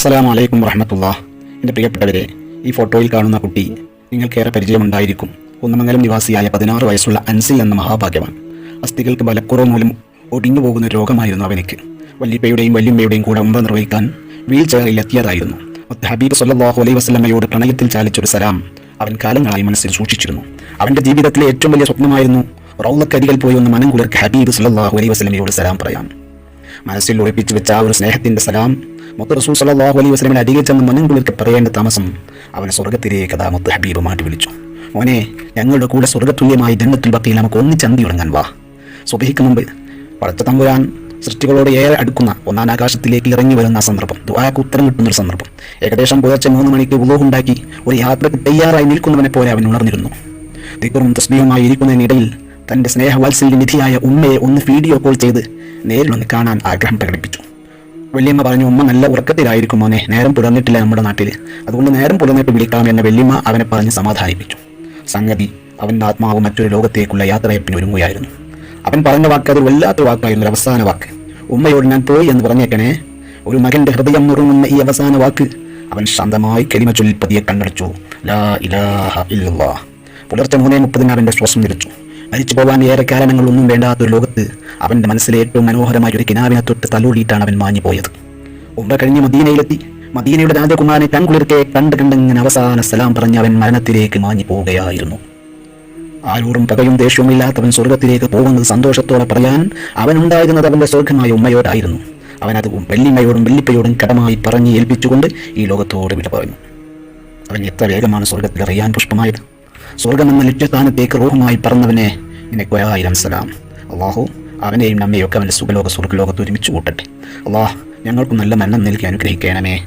അസ്സലാമു വലൈക്കും വറഹമത്തുള്ള എന്റെ പ്രിയപ്പെട്ടവരെ ഈ ഫോട്ടോയിൽ കാണുന്ന കുട്ടി നിങ്ങൾക്കേറെ പരിചയമുണ്ടായിരിക്കും. കുന്നമംഗലം നിവാസിയായ പതിനാറ് വയസ്സുള്ള അൻസിൽ എന്ന മഹാഭാഗ്യവാൻ. അസ്ഥികൾക്ക് ബലക്കുറവ് മൂലം ഒടിഞ്ഞു പോകുന്ന രോഗമായിരുന്നു അവനിക്ക്. വല്യപ്പയുടെയും വല്യമ്മയുടെയും കൂടെ ഉമ്പ നിർവഹിക്കാൻ വീൽ ചെയറിൽ എത്തിയതായിരുന്നു. ഹബീബ് സല്ലാഹു അലൈ വസ്ലമ്മയോട് പ്രണയത്തിൽ ചാലിച്ചൊരു സലാം അവൻ കാലങ്ങളായി മനസ്സിൽ സൂക്ഷിച്ചിരുന്നു. അവന്റെ ജീവിതത്തിലെ ഏറ്റവും വലിയ സ്വപ്നമായിരുന്നു റൗലക്കരികൾ പോയി ഒന്ന് മനം കുളിർക്ക് ഹബീബ് സല്ലാഹു അലൈ വസ്ലമയോട് സലാം പറയാം മനസ്സിൽ ഉറപ്പിച്ചു വെച്ച ആ ഒരു സ്നേഹത്തിന്റെ സലാം മുത്ത് റസൂൽ സലാഹു അലൈഹി വസ്ലമിനെ അരികെ ചെന്ന് മനം കുളിർക്ക് പറയേണ്ട താമസം അവനെ സ്വർഗത്തിലേക്ക് അതാ മുത്ത് ഹബീബ് മാറ്റി വിളിച്ചു. മോനെ ഞങ്ങളുടെ കൂടെ സ്വർഗതുല്യമായി ജന്മത്തിൽ ബക്കിയിൽ നമുക്ക് ഒന്നിച്ചന്തി ഉടങ്ങാൻ വാ. സുബഹിക്ക് മുമ്പ് പടച്ച തമ്പുരാൻ സൃഷ്ടികളോട് ഏറെ അടുക്കുന്ന ഒന്നാം ആകാശത്തിലേക്ക് ഇറങ്ങി വരുന്ന സന്ദർഭം ദുആക്ക് ഉത്തരം കിട്ടുന്ന ഒരു സന്ദർഭം. ഏകദേശം പുലർച്ചെ മൂന്ന് മണിക്ക് ഉള്ളോഹുണ്ടാക്കി ഒരു യാത്രയ്ക്ക് തയ്യാറായി നിൽക്കുന്നവനെ പോലെ അവൻ ഉണർന്നിരുന്നു. ദിക്കറും തസ്ബീഹുമായി ഇരിക്കുന്നതിനിടയിൽ തന്റെ സ്നേഹവാത്സല്യ നിധിയായ ഉമ്മയെ ഒന്ന് വീഡിയോ കോൾ ചെയ്ത് നേരിലൊന്ന് കാണാൻ ആഗ്രഹം പ്രകടിപ്പിച്ചു. വല്യമ്മ പറഞ്ഞു ഉമ്മ നല്ല ഉറക്കത്തിലായിരിക്കും മോനെ നേരം പുലർന്നിട്ടില്ല നമ്മുടെ നാട്ടിൽ അതുകൊണ്ട് നേരം പുലർന്നിട്ട് വിളിക്കാം എന്ന വല്യമ്മ അവനെ പറഞ്ഞ് സമാധാനിപ്പിച്ചു. സംഗതി അവന്റെ ആത്മാവ് മറ്റൊരു ലോകത്തേക്കുള്ള യാത്രയപ്പിന് ഒരുങ്ങുകയായിരുന്നു. അവൻ പറഞ്ഞ വാക്ക് അത് വല്ലാത്ത വാക്കായിരുന്നു ഒരു അവസാന വാക്ക്. ഉമ്മയോട് ഞാൻ പോയി എന്ന് പറഞ്ഞേക്കണേ. ഒരു മകന്റെ ഹൃദയം നുറുങ്ങുന്ന ഈ അവസാന വാക്ക് അവൻ ശാന്തമായി കരിമ ചൊല്ലി പതിയെ കണ്ണടച്ചു. ലാ ഇലാഹ ഇല്ലല്ലാ. പുലർച്ചെ മൂന്നേ മുപ്പതിന് അവന്റെ ശ്വാസം നിലച്ചു. മരിച്ചു പോകാൻ ഏറെ കാരണങ്ങളൊന്നും വേണ്ടാത്തൊരു ലോകത്ത് അവന്റെ മനസ്സിലെ ഏറ്റവും മനോഹരമായ ഒരു കിനാവിനെ തൊട്ട് തലോടിയിട്ടാണ് അവൻ മാഞ്ഞു പോയത്. ഉമ്മ കഴിഞ്ഞ് മദീനയിലെത്തി. മദീനയുടെ രാജകുമാരനെ കൺകുളിർക്കെ കണ്ട് കണ്ടിങ്ങനെ അവസാന സലാം പറഞ്ഞ് അവൻ മരണത്തിലേക്ക് മാഞ്ഞു പോവുകയായിരുന്നു. ആരോടും പകയും ദേഷ്യവും ഇല്ലാത്തവൻ സ്വർഗത്തിലേക്ക് പോകുന്നത് സന്തോഷത്തോടെ പറയാൻ അവനുണ്ടായിരുന്നത് അവന്റെ സ്വർഗമായ ഉമ്മയോടായിരുന്നു. അവനത് വെള്ളിമ്മയോടും വെള്ളിപ്പയോടും കടമായി പറഞ്ഞ് ഏൽപ്പിച്ചുകൊണ്ട് ഈ ലോകത്തോട് വിട പറഞ്ഞു. അവൻ എത്ര വേഗമാണ് സ്വർഗത്തിൽ അറിയാൻ പുഷ്പമായത്? സ്വർഗമെന്ന ലിറ്റസ്ഥാനത്തേക്ക് റോഹുമായി പറന്നവനെ നിനക്ക് ഒരായിരം സലാം. അള്ളാഹു അവനെയും നമ്മയൊക്കെ അവന്റെ സുഖലോക സ്വർഗലോകത്ത് ഒരുമിച്ച് കൂട്ടട്ടെ. അള്ളാഹ് ഞങ്ങൾക്ക് നല്ല മരണം നൽകി അനുഗ്രഹിക്കണമേ.